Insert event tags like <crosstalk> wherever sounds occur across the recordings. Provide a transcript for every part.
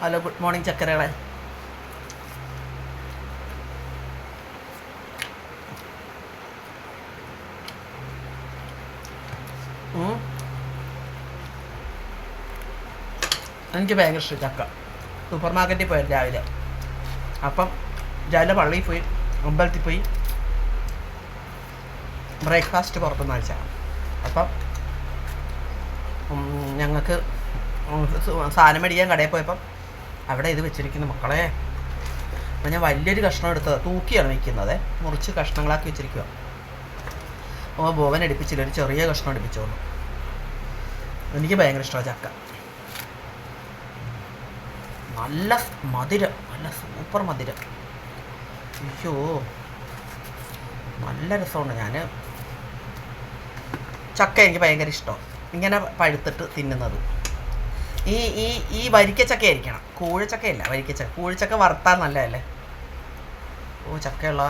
Hello good morning ചക്കരകളെ. എനിക്ക് ഭയങ്കര ഇഷ്ടം ചക്ക. സൂപ്പർ മാർക്കറ്റിൽ പോയി രാവിലെ. അപ്പം രാവിലെ പള്ളിയിൽ പോയി അമ്പലത്തിൽ പോയി ബ്രേക്ക്ഫാസ്റ്റ് പുറത്തുനിന്ന് വെച്ചാൽ അപ്പം ഞങ്ങൾക്ക് സാധനം മേടിക്കാൻ കടയിൽ പോയപ്പം അവിടെ ഇത് വെച്ചിരിക്കുന്നു മക്കളെ അപ്പം ഞാൻ വലിയൊരു കഷ്ണം എടുത്തത് തൂക്കിയാണ് വയ്ക്കുന്നത് മുറിച്ച് കഷ്ണങ്ങളാക്കി വെച്ചിരിക്കുക അപ്പോൾ ബോവൻ എടുപ്പിച്ചില്ല ഒരു ചെറിയ കഷ്ണം എടുപ്പിച്ചോളൂ. എനിക്ക് ഭയങ്കര ഇഷ്ടമാണ് ചക്ക. നല്ല മധുരം നല്ല സൂപ്പർ മധുരം. അയ്യോ നല്ല രസമുണ്ട് ഞാൻ ചക്ക എനിക്ക് ഭയങ്കര ഇഷ്ടമാണ് ഇങ്ങനെ പഴുത്തിട്ട് തിന്നുന്നത്. ഈ ഈ ഈ വരിക്ക ആയിരിക്കണം. കൂഴച്ചക്കയല്ല വരിക്കച്ചക്ക കൂഴച്ചക്ക വറുത്താൽ നല്ലതല്ലേ? ഓ ചക്കയുള്ള.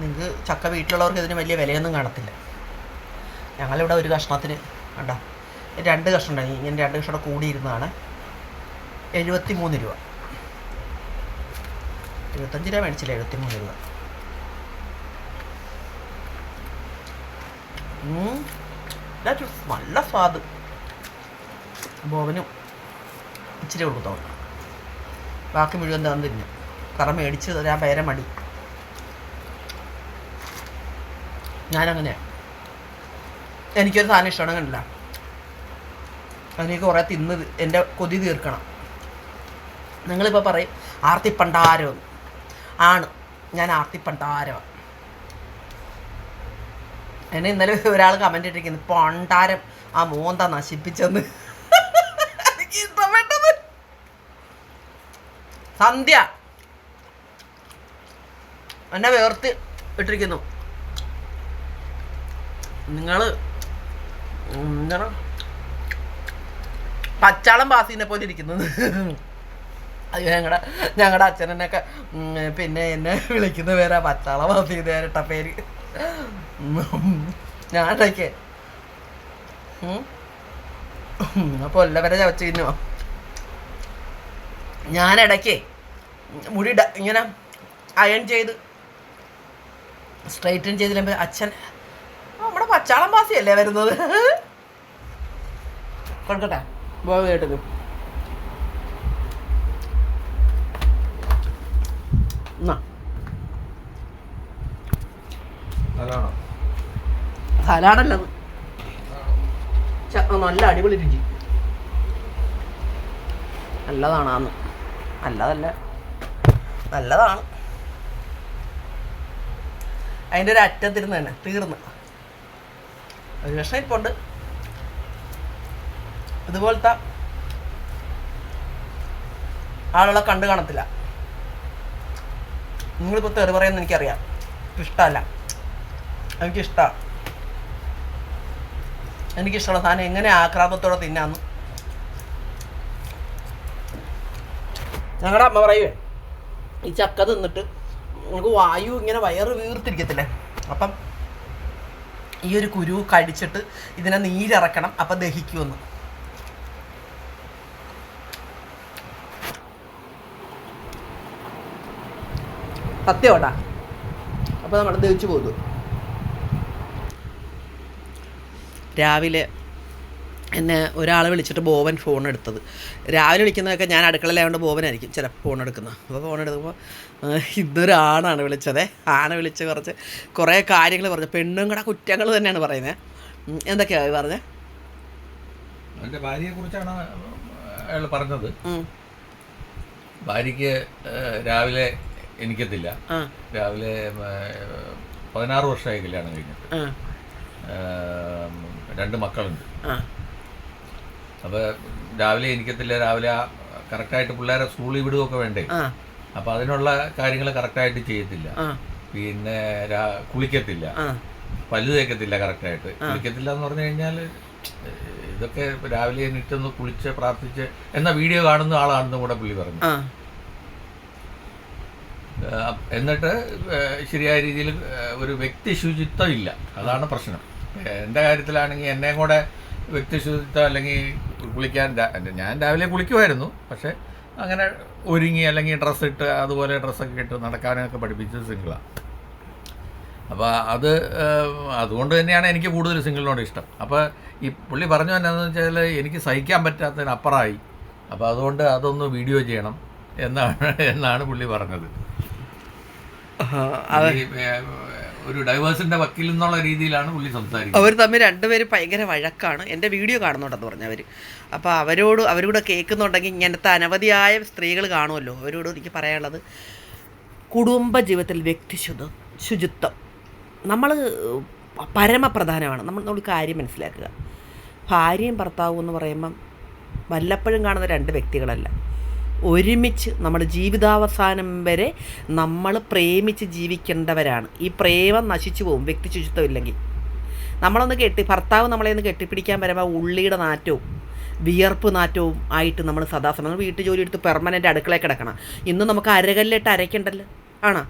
നിങ്ങൾക്ക് ചക്ക വീട്ടിലുള്ളവർക്ക് ഇതിന് വലിയ വിലയൊന്നും കാണത്തില്ല. ഞങ്ങളിവിടെ ഒരു കഷ്ണത്തിന് കണ്ട? രണ്ട് കഷ്ണം ഉണ്ടായി. ഇങ്ങനെ രണ്ട് കഷ്ണം കൂടെ കൂടിയിരുന്നതാണ്. എഴുപത്തി മൂന്ന് രൂപ. എഴുപത്തഞ്ച് രൂപ മേടിച്ചില്ല എഴുപത്തി മൂന്ന് രൂപ ഉം. നല്ല സ്വാദ്. ബോവനും ഇച്ചിരി കൊടുത്തോ ബാക്കി മുഴുവൻ തന്നിരുന്നു തിന്നു. കറ മേടിച്ച് തരാൻ പേരെ മടി. ഞാനങ്ങനെ. എനിക്കൊരു സാധനം ഇഷ്ടമാണ് കണ്ടില്ല. അതിനേക്ക് കുറേ തിന്ന് എന്റെ കൊതി തീർക്കണം. നിങ്ങളിപ്പോൾ പറയും ആർത്തിപ്പണ്ടാരം ആണ്. ഞാൻ ആർത്തിപ്പണ്ടാരമാണ് എന്നെ ഇന്നലെ ഒരാൾ കമന്റ് ഇട്ടിരിക്കുന്നു പണ്ടാരം ആ മോന്ത നശിപ്പിച്ചെന്ന്. സന്ധ്യ. എന്നെ വേർത്ത് ഇട്ടിരിക്കുന്നു. നിങ്ങൾ പച്ചാളം പാസിനെ പോലെ ഇരിക്കുന്നു. അയ്യോ ഞങ്ങളുടെ ഞങ്ങളുടെ അച്ഛനെന്നൊക്കെ പിന്നെ എന്നെ വിളിക്കുന്ന പേരാ പച്ചാളം നേരിട്ട പേര്. <laughs> ഞാൻ ഇടയ്ക്ക് അപ്പൊ എല്ലാവരെ ചവച്ച് തിന്നുമോ ഞാൻ ഇടയ്ക്ക് മുടി ഇങ്ങനെ അയൺ ചെയ്ത് സ്ട്രൈറ്റൻ ചെയ്തില്ല അച്ഛൻ "ആ, നമ്മുടെ പച്ചാളം പാസിയല്ലേ വരുന്നത്? കൊടുക്കട്ടെ. ബോബ് കേട്ടത്. എന്നാ അതാണോ? സലാഡല്ലത് നല്ല അടിപൊളി രുചി. നല്ലതാണ് നല്ലതല്ല. നല്ലതാണ്. അതിന്റെ ഒരു അറ്റത്തിരുന്ന് തന്നെ തീർന്ന്. ഒരു വിഷം ഇപ്പോൾ ഉണ്ട് ഇതുപോലത്തെ ആളുകളെ കണ്ടു കാണത്തില്ല. നിങ്ങളിപ്പോൾ തെറി പറയുമെന്ന് എനിക്കറിയാം. ഇഷ്ടമല്ല. എനിക്കിഷ്ടമാണ് എനിക്കിഷ്ടമുള്ള സാധനം എങ്ങനെ ആക്രാന്തത്തോടെ തിന്നാന്ന്? ഞങ്ങളുടെ അമ്മ പറയുവേ ഈ ചക്ക തിന്നിട്ട് നമുക്ക് വായു ഇങ്ങനെ വയറ് വീർത്തിരിക്കത്തില്ലേ? അപ്പം ഈ ഒരു കുരു കടിച്ചിട്ട് ഇതിനെ നീരിറക്കണം അപ്പം ദഹിക്കുമെന്ന്. സത്യമാട്ടാ അപ്പോൾ നമ്മൾ ദഹിച്ചു പോകുന്നു രാവിലെ എന്നെ ഒരാൾ വിളിച്ചിട്ട് ബോബൻ ഫോൺ എടുത്തത്. രാവിലെ വിളിക്കുന്നതൊക്കെ ഞാൻ അടുക്കളയിലായതുകൊണ്ട് ബോവനായിരിക്കും ചിലപ്പോൾ ഫോൺ എടുക്കുന്നത് അപ്പോൾ ഫോൺ എടുക്കുമ്പോൾ ഇന്നൊരാണാണ് വിളിച്ചത്. ആണ് വിളിച്ച് കുറച്ച് കുറേ കാര്യങ്ങൾ പറഞ്ഞു. പെണ്ണും കൂടെ കുറ്റങ്ങൾ തന്നെയാണ് പറയുന്നത് എന്തൊക്കെയാ എന്തൊക്കെയാണ് പറഞ്ഞത് എന്റെ അയാൾ പറഞ്ഞത്. ഭാര്യയ്ക്ക് ഏഹ്, രാവിലെ എനിക്കത്തില്ല. രാവിലെ പതിനാറ് വർഷമായി കല്യാണം കഴിഞ്ഞിട്ട്. രണ്ട് മക്കളുണ്ട്. അപ്പൊ അപ്പോൾ രാവിലെ എനിക്കത്തില്ല രാവിലെ കറക്റ്റായിട്ട് പിള്ളേരെ സ്കൂളിൽ വിടുകയൊക്കെ വേണ്ടേ? അപ്പൊ അപ്പോൾ അതിനുള്ള കാര്യങ്ങൾ കറക്റ്റായിട്ട് ചെയ്യത്തില്ല. പിന്നെ കുളിക്കത്തില്ല. പല്ല് തേക്കത്തില്ല കറക്റ്റായിട്ട്. കുളിക്കത്തില്ല എന്ന് പറഞ്ഞു കഴിഞ്ഞാൽ ഇതൊക്കെ രാവിലെ എണീറ്റൊന്ന് കുളിച്ച് പ്രാർത്ഥിച്ച് എന്നാ വീഡിയോ കാണുന്ന ആളാണെന്ന് കൂടെ പുള്ളി പറഞ്ഞു. എന്നിട്ട് ശരിയായ രീതിയിൽ ഒരു വ്യക്തി ശുചിത്വം ഇല്ല അതാണ് പ്രശ്നം. എന്റെ കാര്യത്തിലാണെങ്കിൽ എന്നെയും കൂടെ വ്യക്തിശുദ്ധിത്വം അല്ലെങ്കിൽ കുളിക്കാൻ ഞാൻ രാവിലെ കുളിക്കുമായിരുന്നു പക്ഷേ അങ്ങനെ ഒരുങ്ങി അല്ലെങ്കിൽ ഡ്രസ്സ് ഇട്ട് അതുപോലെ ഡ്രസ്സൊക്കെ ഇട്ട് നടക്കാനൊക്കെ പഠിപ്പിച്ചത് സിംഗിളാണ് അപ്പോൾ അത് അതുകൊണ്ട് തന്നെയാണ് എനിക്ക് കൂടുതൽ സിംഗിളിനോട് ഇഷ്ടം. അപ്പോൾ ഈ പുള്ളി പറഞ്ഞു എന്നാന്ന് വെച്ചാൽ എനിക്ക് സഹിക്കാൻ പറ്റാത്തതിനപ്പുറമായി അപ്പോൾ അതുകൊണ്ട് അതൊന്ന് വീഡിയോ ചെയ്യണം എന്നാണ് എന്നാണ് പുള്ളി പറഞ്ഞത്. ഒരു ഡൈവേഴ്സിന്റെ വക്കീൽ രീതിയിലാണ് പുള്ളി സംസാരിക്കുന്നത്. അവർ തമ്മിൽ രണ്ടുപേരും ഭയങ്കര വഴക്കാണ്. എന്റെ വീഡിയോ കാണുന്നുണ്ടെന്ന് പറഞ്ഞവർ അപ്പോൾ അവരോട് അവരോട് കേൾക്കുന്നുണ്ടെങ്കിൽ ഇങ്ങനത്തെ അനവധിയായ സ്ത്രീകൾ കാണുമല്ലോ. അവരോട് എനിക്ക് പറയാനുള്ളത് കുടുംബ ജീവിതത്തിൽ വ്യക്തിശുദ്ധ ശുചിത്വം. നമ്മൾ പരമപ്രധാനമാണ്. നമ്മൾ നമ്മൾ കാര്യം മനസ്സിലാക്കുക. ഭാര്യയും ഭർത്താവും എന്ന് പറയുമ്പം വല്ലപ്പോഴും കാണുന്ന രണ്ട് വ്യക്തികളല്ല. ഒരുമിച്ച് നമ്മുടെ ജീവിതാവസാനം വരെ നമ്മൾ പ്രേമിച്ച് ജീവിക്കേണ്ടവരാണ്. ഈ പ്രേമം നശിച്ചു പോകും. വ്യക്തി ശുചിത്വം ഇല്ലെങ്കിൽ. നമ്മളൊന്ന് കെട്ടി ഭർത്താവ് നമ്മളെ ഒന്ന് കെട്ടിപ്പിടിക്കാൻ വരുമ്പോൾ ഉള്ളിയുടെ നാറ്റവും വിയർപ്പ് നാറ്റവും ആയിട്ട് നമ്മൾ സദാസമയം വീട്ടു ജോലി എടുത്ത് പെർമനന്റ് അടുക്കളയിൽ കിടക്കണം. ഇന്ന് നമുക്ക് അരകല്ലിട്ട് അരയ്ക്കണ്ടല്ലോ. ആണോ?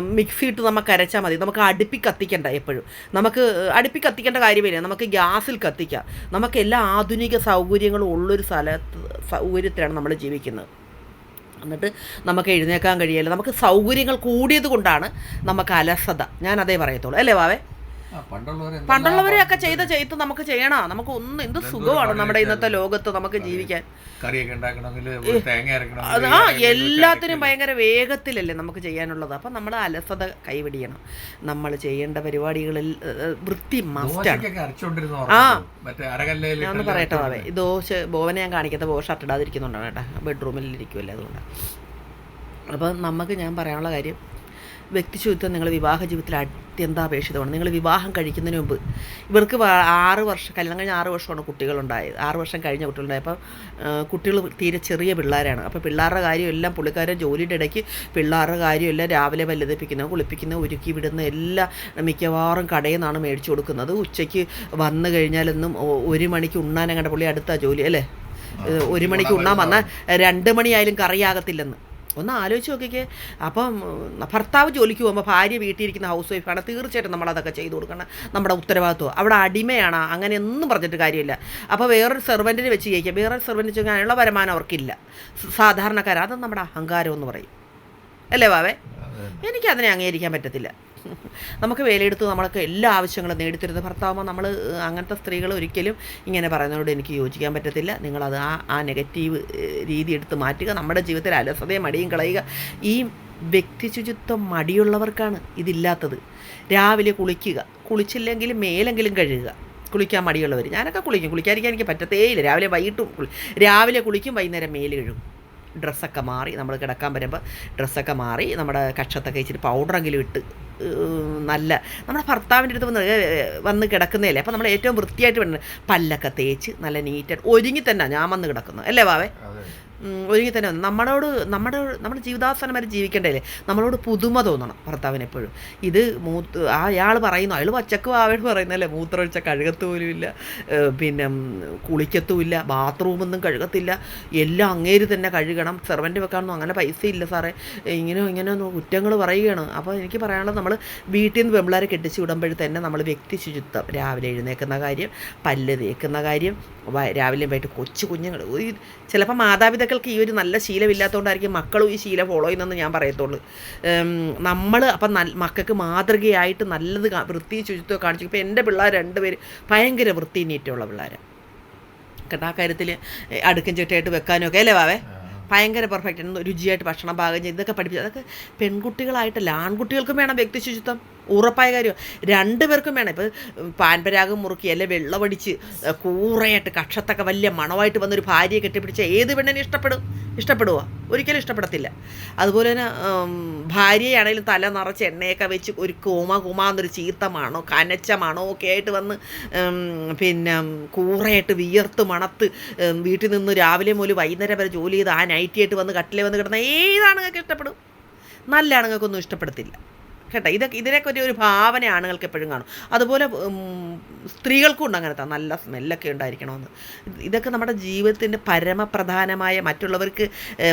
മിക്സി ഇട്ട് നമുക്ക് അരച്ചാൽ മതി. നമുക്ക് അടുപ്പി കത്തിക്കണ്ട എപ്പോഴും. നമുക്ക് അടുപ്പി കത്തിക്കേണ്ട കാര്യമില്ല. നമുക്ക് ഗ്യാസിൽ കത്തിക്കാം. നമുക്ക് എല്ലാ ആധുനിക സൗകര്യങ്ങളും ഉള്ളൊരു സ്ഥലത്ത് സൗകര്യത്തിലാണ് നമ്മൾ ജീവിക്കുന്നത്. എന്നിട്ട് നമുക്ക് എഴുന്നേക്കാൻ കഴിയില്ല. നമുക്ക് സൗകര്യങ്ങൾ കൂടിയത് കൊണ്ടാണ് നമുക്ക് അലസത. ഞാൻ അതേ പറയത്തുള്ളൂ. അല്ലേ വാവേ ആ, ഒക്കെ ചെയ്ത ചെയ്ത് നമുക്ക് ചെയ്യണം? നമുക്ക് ഒന്നും എന്ത് സുഖമാണ് നമ്മുടെ ഇന്നത്തെ ലോകത്ത് നമുക്ക് ജീവിക്കാൻ. അതാ അത് ആ എല്ലാത്തിനും ഭയങ്കര വേഗത്തിലല്ലേ നമുക്ക് ചെയ്യാനുള്ളത്. അപ്പം നമ്മൾ അലസത കൈവിടിയണം. നമ്മൾ ചെയ്യേണ്ട പരിപാടികളിൽ വൃത്തി മസ്റ്റാണ് അതെ ആ. ഞാൻ പറയട്ടെ ഈ ദോശ ബോവനെ ഞാൻ കാണിക്കാത്ത ബോ ഷർട്ട് ഇടാതിരിക്കുന്നുണ്ടാണ് കേട്ടോ ബെഡ്റൂമിൽ ഇരിക്കുമല്ലേ അതുകൊണ്ട്. അപ്പം നമുക്ക് ഞാൻ പറയാനുള്ള കാര്യം വ്യക്തിശുചിത്വം നിങ്ങൾ വിവാഹ ജീവിതത്തിൽ അത്യന്താപേക്ഷിതമാണ്. നിങ്ങൾ വിവാഹം കഴിക്കുന്നതിന് മുമ്പ് ഇവർക്ക് ആറ് വർഷം കല്യാണം കഴിഞ്ഞ ആറ് വർഷമാണ് കുട്ടികളുണ്ടായത്. ആറ് വർഷം കഴിഞ്ഞ കുട്ടികളുണ്ടായത്. അപ്പം കുട്ടികൾ തീരെ ചെറിയ പിള്ളേരാണ്. അപ്പോൾ പിള്ളേരുടെ കാര്യമെല്ലാം പുള്ളിക്കാരൻ ജോലിയുടെ ഇടയ്ക്ക് പിള്ളേരുടെ കാര്യമെല്ലാം രാവിലെ വല്ലതിപ്പിക്കുന്ന കുളിപ്പിക്കുന്ന ഒരുക്കി വിടുന്ന എല്ലാം മിക്കവാറും കടയിൽ നിന്നാണ് മേടിച്ചു കൊടുക്കുന്നത്. ഉച്ചയ്ക്ക് വന്നു കഴിഞ്ഞാലൊന്നും ഒരു മണിക്ക് ഉണ്ണാൻ പുള്ളി അടുത്ത ജോലി അല്ലേ? ഒരു മണിക്ക് ഉണ്ണാൻ വന്നാൽ രണ്ട് മണിയായാലും കറിയാകത്തില്ലെന്ന്. ഒന്ന് ആലോചിച്ച് നോക്കിക്കേ. അപ്പം ഭർത്താവ് ജോലിക്ക് പോകുമ്പോൾ ഭാര്യ വീട്ടിൽ ഇരിക്കുന്ന ഹൗസ് വൈഫാണ് തീർച്ചയായിട്ടും നമ്മളതൊക്കെ ചെയ്തു കൊടുക്കണം. നമ്മുടെ ഉത്തരവാദിത്വം. അവിടെ അടിമയാണ്. അങ്ങനെ ഒന്നും പറഞ്ഞിട്ട് കാര്യമില്ല. അപ്പോൾ വേറൊരു സെർവന്റിനെ വെച്ച് കഴിക്കുക വേറൊരു സെർവന്റ് വെച്ച് അതിനുള്ള വരുമാനം അവർക്കില്ല. സാധാരണക്കാർ അത് നമ്മുടെ അഹങ്കാരം എന്ന് പറയും. അല്ലേ വാവേ എനിക്കതിനെ അംഗീകരിക്കാൻ പറ്റത്തില്ല. നമുക്ക് വേലയെടുത്ത് നമ്മളൊക്കെ എല്ലാ ആവശ്യങ്ങളും നേടിത്തരുന്ന ഭർത്താവുമ്പോൾ നമ്മൾ അങ്ങനത്തെ സ്ത്രീകൾ ഒരിക്കലും ഇങ്ങനെ പറയുന്നതോട് എനിക്ക് യോജിക്കാൻ പറ്റത്തില്ല. നിങ്ങളത് ആ ആ നെഗറ്റീവ് രീതി എടുത്ത് മാറ്റുക. നമ്മുടെ ജീവിതത്തിൽ അലസതയും മടിയും കളയുക. ഈ വ്യക്തി ശുചിത്വം മടിയുള്ളവർക്കാണ് ഇതില്ലാത്തത്. രാവിലെ കുളിക്കുക. കുളിച്ചില്ലെങ്കിലും മേലെങ്കിലും കഴുകുക. കുളിക്കാൻ മടിയുള്ളവർ. ഞാനൊക്കെ കുളിക്കും. കുളിക്കാതിരിക്കാൻ എനിക്ക് പറ്റത്തേയില്ല. രാവിലെ വൈകിട്ടും രാവിലെ കുളിക്കും വൈകുന്നേരം മേലെ കഴുകും. ഡ്രസ്സൊക്കെ മാറി നമ്മൾ കിടക്കാൻ വരുമ്പോൾ ഡ്രസ്സൊക്കെ മാറി നമ്മുടെ കക്ഷത്തൊക്കെ ഇച്ചിരി പൗഡറെങ്കിലും ഇട്ട് നല്ല. നമ്മുടെ ഭർത്താവിന്റെ അടുത്ത് വന്ന് വന്ന് കിടക്കുന്നതല്ലേ? അപ്പോൾ നമ്മൾ ഏറ്റവും വൃത്തിയായിട്ട് വേണ്ടത് പല്ലൊക്കെ തേച്ച് നല്ല നീറ്റായിട്ട് ഒരുങ്ങി തന്നെ ഞാൻ വന്ന് കിടക്കുന്നത്. അല്ലേ വാവേ ഒരുങ്ങി തന്നെ വന്നു. നമ്മളോട് നമ്മുടെ നമ്മുടെ ജീവിതാവസാനം വരെ ജീവിക്കേണ്ടേ നമ്മളോട് പുതുമ തോന്നണം ഭർത്താവിന് എപ്പോഴും. ഇത് മൂത്ത് അയാൾ പറയുന്നു അയാൾ പച്ചക്കും ആവേട് പറയുന്നല്ലേ മൂത്രമൊഴിച്ച കഴുകത്ത് പോലും ഇല്ല പിന്നെ കുളിക്കത്തുമില്ല ബാത്റൂമൊന്നും കഴുകത്തില്ല. എല്ലാം അങ്ങേര് തന്നെ കഴുകണം. സെർവന്റ് വെക്കാനൊന്നും അങ്ങനെ പൈസ ഇല്ല സാറേ. ഇങ്ങനെ ഇങ്ങനെ കുറ്റങ്ങൾ പറയുകയാണ്. അപ്പോൾ എനിക്ക് പറയാനുള്ളത് നമ്മൾ വീട്ടിൽ നിന്ന് വെമ്പിളാരെ കെട്ടിച്ച് വിടുമ്പോഴത്തന്നെ നമ്മൾ വ്യക്തി ശുചിത്വം രാവിലെ എഴുന്നേക്കുന്ന കാര്യം പല്ല് തേക്കുന്ന കാര്യം രാവിലെ പോയിട്ട് കൊച്ചു കുഞ്ഞുങ്ങൾ ചിലപ്പോൾ മാതാപിതാക്കൾക്ക് ഈ ഒരു നല്ല ശീലമില്ലാത്തതുകൊണ്ടായിരിക്കും മക്കളും ഈ ശീലം ഫോളോ ചെയ്യുന്നതെന്ന് ഞാൻ പറയത്തുള്ളൂ. നമ്മൾ അപ്പം നല്ല മക്കൾക്ക് മാതൃകയായിട്ട് നല്ലത് വൃത്തി ശുചിത്വം കാണിച്ചു. ഇപ്പോൾ എന്റെ പിള്ളേർ രണ്ടുപേര് ഭയങ്കര വൃത്തി നീറ്റമുള്ള പിള്ളേരാണ് കേട്ടോ ആ കാര്യത്തിൽ അടുക്കും ചിട്ടയായിട്ട് വെക്കാനൊക്കെ അല്ലേ വാവേ ഭയങ്കര പെർഫെക്റ്റ് രുചിയായിട്ട് ഭക്ഷണം പാകം ചെയ്ത് ഇതൊക്കെ പഠിപ്പിച്ചു അതൊക്കെ പെൺകുട്ടികളായിട്ടല്ല ആൺകുട്ടികൾക്കും വേണം വ്യക്തി ശുചിത്വം. ഉറപ്പായ കാര്യം. രണ്ടുപേർക്കും വേണം. ഇപ്പോൾ പാൻപരാഗം മുറുക്കി അല്ലെ വെള്ളമടിച്ച് കൂറയായിട്ട് കക്ഷത്തൊക്കെ വലിയ മണമായിട്ട് വന്നൊരു ഭാര്യയെ കെട്ടിപ്പിടിച്ച ഏത് പെണ്ണിനെ ഇഷ്ടപ്പെടും? ഇഷ്ടപ്പെടുവോ? ഒരിക്കലും ഇഷ്ടപ്പെടത്തില്ല. അതുപോലെ തന്നെ ഭാര്യയാണെങ്കിലും തല നിറച്ച് എണ്ണയൊക്കെ വെച്ച് ഒരു കൂമ കൂമ എന്നൊരു കനച്ച മണോ ഒക്കെ ആയിട്ട് വന്ന് പിന്നെ കൂറയായിട്ട് വിയർത്ത് മണത്ത് വീട്ടിൽ നിന്ന് രാവിലെ മുതൽ വൈകുന്നേരം വരെ ജോലി ചെയ്ത് ആ നൈറ്റിയായിട്ട് വന്ന് കട്ടിലേ വന്ന് കിടന്ന ഏതാണുങ്ങൾക്ക് ഇഷ്ടപ്പെടും? നല്ല ആണുങ്ങൾക്കൊന്നും ഇഷ്ടപ്പെടത്തില്ല. കേട്ടോ ഇതൊക്കെ ഇതിനൊക്കെ ഒരു ഒരു ഭാവന ആണുങ്ങൾക്ക് എപ്പോഴും കാണും. അതുപോലെ സ്ത്രീകൾക്കും ഉണ്ട് അങ്ങനത്തെ നല്ല സ്മെല്ലൊക്കെ ഉണ്ടായിരിക്കണമെന്ന്. ഇതൊക്കെ നമ്മുടെ ജീവിതത്തിന്റെ പരമപ്രധാനമായ മറ്റുള്ളവർക്ക്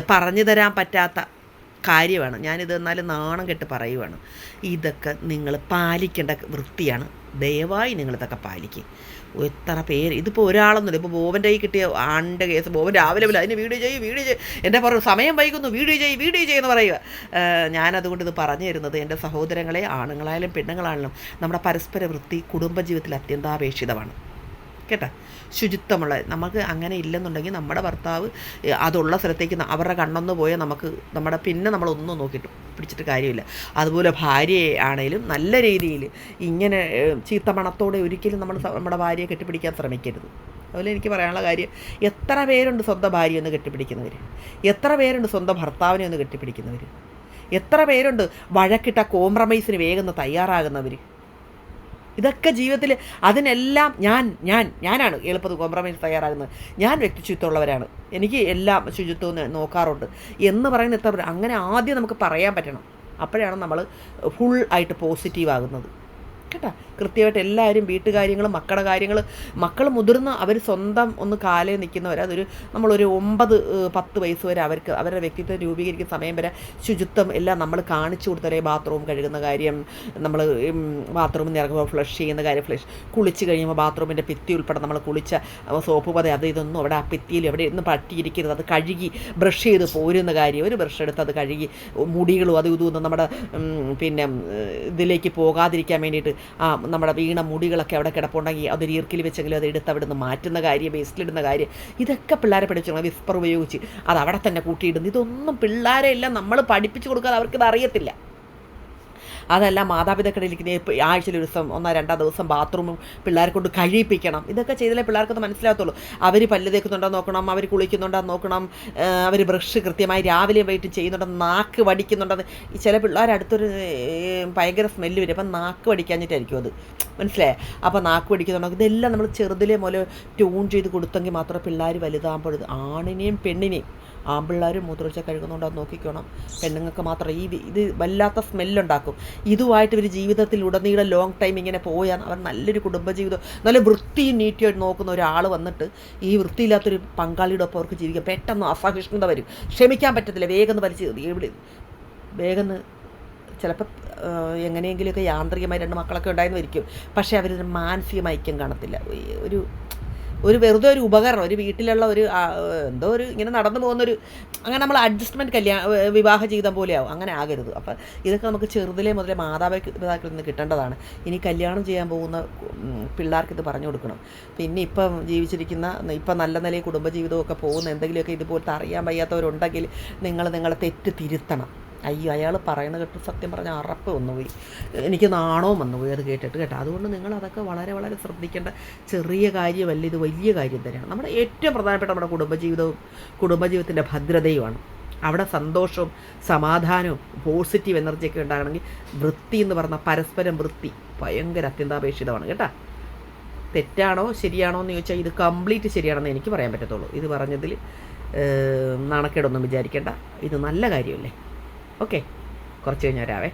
പറഞ്ഞു തരാൻ പറ്റാത്ത കാര്യമാണ്. ഞാനിത് എന്നാലും നാണം കെട്ട് പറയുവാണ്. ഇതൊക്കെ നിങ്ങൾ പാലിക്കേണ്ട വൃത്തിയാണ്. ദയവായി നിങ്ങളിതൊക്കെ പാലിക്കും. എത്ര പേര്? ഇതിപ്പോൾ ഒരാളൊന്നുമില്ല. ഇപ്പോൾ ബോബന്റെ കൈ കിട്ടിയ ആണിന്റെ കേസ്. ബോബൻ രാവിലെ വില അതിന് വീഡിയോ ചെയ്യും വീഡിയോ ചെയ്യും. എന്റെ പറഞ്ഞു സമയം വൈകുന്നു വീഡിയോ ചെയ്യും വീഡിയോ ചെയ്യുമെന്ന് പറയുക. ഞാനതുകൊണ്ട് ഇത് പറഞ്ഞു തരുന്നത് എന്റെ സഹോദരങ്ങളെ ആണുങ്ങളായാലും പെണ്ണുങ്ങളായാലും നമ്മുടെ പരസ്പര വൃത്തി കുടുംബജീവിതത്തിൽ അത്യന്താപേക്ഷിതമാണ്. കേട്ടോ? ശുചിത്വമുള്ള നമുക്ക് അങ്ങനെ ഇല്ലെന്നുണ്ടെങ്കിൽ നമ്മുടെ ഭർത്താവ് അതുള്ള സ്ഥലത്തേക്ക് അവരുടെ കണ്ണൊന്ന് പോയാൽ നമുക്ക് നമ്മുടെ പിന്നെ നമ്മളൊന്നും നോക്കിയിട്ട് പിടിച്ചിട്ട് കാര്യമില്ല. അതുപോലെ ഭാര്യയെ ആണെങ്കിലും നല്ല രീതിയിൽ ഇങ്ങനെ ചീത്ത മണത്തോടെ ഒരിക്കലും നമ്മൾ നമ്മുടെ ഭാര്യയെ കെട്ടിപ്പിടിക്കാൻ ശ്രമിക്കരുത്. അതുപോലെ എനിക്ക് പറയാനുള്ള കാര്യം എത്ര പേരുണ്ട് സ്വന്തം ഭാര്യ ഒന്ന് കെട്ടിപ്പിടിക്കുന്നവർ എത്ര പേരുണ്ട് സ്വന്തം ഭർത്താവിനെ ഒന്ന് കെട്ടിപ്പിടിക്കുന്നവർ എത്ര പേരുണ്ട് വഴക്കിട്ട കോംപ്രമൈസിന് വേഗം തയ്യാറാകുന്നവർ ഇതൊക്കെ ജീവിതത്തിൽ അതിനെല്ലാം ഞാൻ ഞാൻ ഞാനാണ് എളുപ്പത്തിൽ കോംപ്രമൈസ് തയ്യാറാകുന്നത് ഞാൻ വ്യക്തിശുചിത്വമുള്ളവരാണ് എനിക്ക് എല്ലാം ശുചിത്വം നോക്കാറുണ്ട്. എന്ന് പറയുന്ന എത്ര അങ്ങനെ ആദ്യം നമുക്ക് പറയാൻ പറ്റണം. അപ്പോഴാണ് നമ്മൾ ഫുൾ ആയിട്ട് പോസിറ്റീവ് ആകുന്നത്. കേട്ടോ. കൃത്യമായിട്ട് എല്ലാവരും വീട്ടുകാര്യങ്ങൾ മക്കളുടെ കാര്യങ്ങൾ. മക്കൾ മുതിർന്ന അവർ സ്വന്തം ഒന്ന് കാലേ നിൽക്കുന്നവർ അതൊരു നമ്മളൊരു ഒമ്പത് പത്ത് വയസ്സ് വരെ അവർക്ക് അവരുടെ വ്യക്തിത്വം രൂപീകരിക്കുന്ന സമയം വരെ ശുചിത്വം എല്ലാം നമ്മൾ കാണിച്ചു കൊടുത്തരേ ബാത്റൂം കഴുകുന്ന കാര്യം. നമ്മൾ ബാത്റൂമിൽ നിന്ന് ഇറങ്ങുമ്പോൾ ഫ്ലഷ് ചെയ്യുന്ന കാര്യം ഫ്ലഷ് കുളിച്ച് കഴിയുമ്പോൾ ബാത്റൂമിന്റെ ഭിത്തി ഉൾപ്പെടെ നമ്മൾ കുളിച്ച സോപ്പ് പത അത് ഇതൊന്നും അവിടെ ആ ഭിത്തിയിൽ എവിടെ ഇന്ന് പറ്റിയിരിക്കരുത്. അത് കഴുകി ബ്രഷ് ചെയ്ത് പോരുന്ന കാര്യം. ഒരു ബ്രഷ് എടുത്ത് അത് കഴുകി മുടികളും അതും ഇതും നമ്മുടെ പിന്നെ ഇതിലേക്ക് പോകാതിരിക്കാൻ വേണ്ടിയിട്ട് നമ്മുടെ വീണ മുടികളൊക്കെ അവിടെ കിടപ്പുണ്ടെങ്കിൽ അതൊരു ഈർക്കിൽ വെച്ചെങ്കിലും അത് എടുത്ത് അവിടെ നിന്ന് മാറ്റുന്ന കാര്യം വേസ്റ്റിലിടുന്ന കാര്യം. ഇതൊക്കെ പിള്ളേരെ പഠിച്ചു വിസ്പർ ഉപയോഗിച്ച് അത് അവിടെ തന്നെ കൂട്ടിയിടുന്നു. ഇതൊന്നും പിള്ളേരെ എല്ലാം നമ്മൾ പഠിപ്പിച്ചു കൊടുക്കാതെ അവർക്കിത് അറിയത്തില്ല. അതല്ല മാതാപിതാക്കളിരിക്കുന്ന ആഴ്ചയിൽ ഒരു ദിവസം ഒന്നോ രണ്ടോ ദിവസം ബാത്റൂമും പിള്ളേരെ കൊണ്ട് കഴിയിപ്പിക്കണം ഇതൊക്കെ ചെയ്താലേ പിള്ളേർക്കൊന്ന് മനസ്സിലാകത്തുള്ളൂ അവർ പല്ല് തേക്കുന്നുണ്ടോ നോക്കണം അവർ കുളിക്കുന്നുണ്ടോ നോക്കണം അവർ ബ്രഷ് കൃത്യമായി രാവിലെ വൈകിട്ട് ചെയ്യുന്നുണ്ടോ നാക്ക് വടിക്കുന്നുണ്ടോ ഈ ചില പിള്ളേർ അടുത്തൊരു ഭയങ്കര സ്മെല്ല് വരും. അപ്പം നാക്ക് വടിക്കാഞ്ഞിട്ടായിരിക്കും അത്. മനസ്സിലായേ? അപ്പോൾ നാക്ക് വടിക്കുന്നുണ്ടോ? ഇതെല്ലാം നമ്മൾ ചെറുതിലെ മുതൽ ട്യൂൺ ചെയ്ത് കൊടുത്തെങ്കിൽ മാത്രമേ പിള്ളേർ വലുതാകുമ്പോൾ ഇത് ആണിനെയും പെണ്ണിനെയും ആൺപിള്ളേരും മൂത്രമൊഴിച്ച കഴുകുന്നുണ്ടോ നോക്കിക്കോണം. പെണ്ണുങ്ങൾക്ക് മാത്രം ഈ ഇത് വല്ലാത്ത സ്മെല്ലുണ്ടാക്കും. ഇതുമായിട്ട് ഒരു ജീവിതത്തിൽ ഉടനീളം ലോങ് ടൈം ഇങ്ങനെ പോയാൽ അവർ നല്ലൊരു കുടുംബജീവിതം നല്ല വൃത്തിയും നീറ്റിയായിട്ട് നോക്കുന്ന ഒരാൾ വന്നിട്ട് ഈ വൃത്തിയില്ലാത്തൊരു പങ്കാളിയുടെ ഒപ്പം അവർക്ക് ജീവിക്കാം പെട്ടെന്ന് അസഹിഷ്ണുത വരും. ക്ഷമിക്കാൻ പറ്റത്തില്ല വേഗം വലിച്ച് വേഗം ചിലപ്പോൾ എങ്ങനെയെങ്കിലുമൊക്കെ യാന്ത്രികമായി രണ്ട് മക്കളൊക്കെ ഉണ്ടായിരുന്നു വരിക്കും പക്ഷേ അവരിതിന് മാനസികമായിക്കം കാണത്തില്ല. ഒരു ഒരു വെറുതെ ഒരു ഉപകരണം ഒരു വീട്ടിലുള്ള ഒരു എന്തോ ഒരു ഇങ്ങനെ നടന്നു പോകുന്നൊരു അങ്ങനെ നമ്മൾ അഡ്ജസ്റ്റ്മെന്റ് കല്യാണ വിവാഹ ജീവിതം പോലെയാവും. അങ്ങനെ ആകരുത്. അപ്പം ഇതൊക്കെ നമുക്ക് ചെറുതിലെ മുതലേ മാതാപിതാക്കളിൽ നിന്ന് കിട്ടേണ്ടതാണ്. ഇനി കല്യാണം ചെയ്യാൻ പോകുന്ന പിള്ളേർക്ക് ഇത് പറഞ്ഞു കൊടുക്കണം. പിന്നെ ഇപ്പം ജീവിച്ചിരിക്കുന്ന ഇപ്പം നല്ല നിലയിൽ കുടുംബജീവിതമൊക്കെ പോകുന്ന എന്തെങ്കിലുമൊക്കെ ഇതുപോലത്തെ അറിയാൻ വയ്യാത്തവരുണ്ടെങ്കിൽ നിങ്ങൾ നിങ്ങളെ തെറ്റ് തിരുത്തണം. അയ്യോ അയാൾ പറയുന്നത് കേട്ട് സത്യം പറഞ്ഞ അറപ്പ് വന്നുപോയി. എനിക്ക് നാണവും വന്നുപോയി അത് കേട്ടിട്ട് കേട്ടോ. അതുകൊണ്ട് നിങ്ങൾ അതൊക്കെ വളരെ വളരെ ശ്രദ്ധിക്കേണ്ട ചെറിയ കാര്യമല്ല ഇത് വലിയ കാര്യം തന്നെയാണ്. നമ്മുടെ ഏറ്റവും പ്രധാനപ്പെട്ട നമ്മുടെ കുടുംബജീവിതവും കുടുംബജീവിതത്തിന്റെ ഭദ്രതയുമാണ്. അവിടെ സന്തോഷവും സമാധാനവും പോസിറ്റീവ് എനർജിയൊക്കെ ഉണ്ടാകണമെങ്കിൽ വൃത്തി എന്ന് പറഞ്ഞാൽ പരസ്പരം വൃത്തി ഭയങ്കര അത്യന്താപേക്ഷിതമാണ് കേട്ടോ. തെറ്റാണോ ശരിയാണോ എന്ന് ചോദിച്ചാൽ ഇത് കംപ്ലീറ്റ് ശരിയാണെന്ന് എനിക്ക് പറയാൻ പറ്റത്തുള്ളൂ. ഇത് പറഞ്ഞതിൽ നാണക്കേടൊന്നും വിചാരിക്കേണ്ട. ഇത് നല്ല കാര്യമല്ലേ? ഓക്കെ. കുറച്ച് കഴിഞ്ഞ് വരാവേ.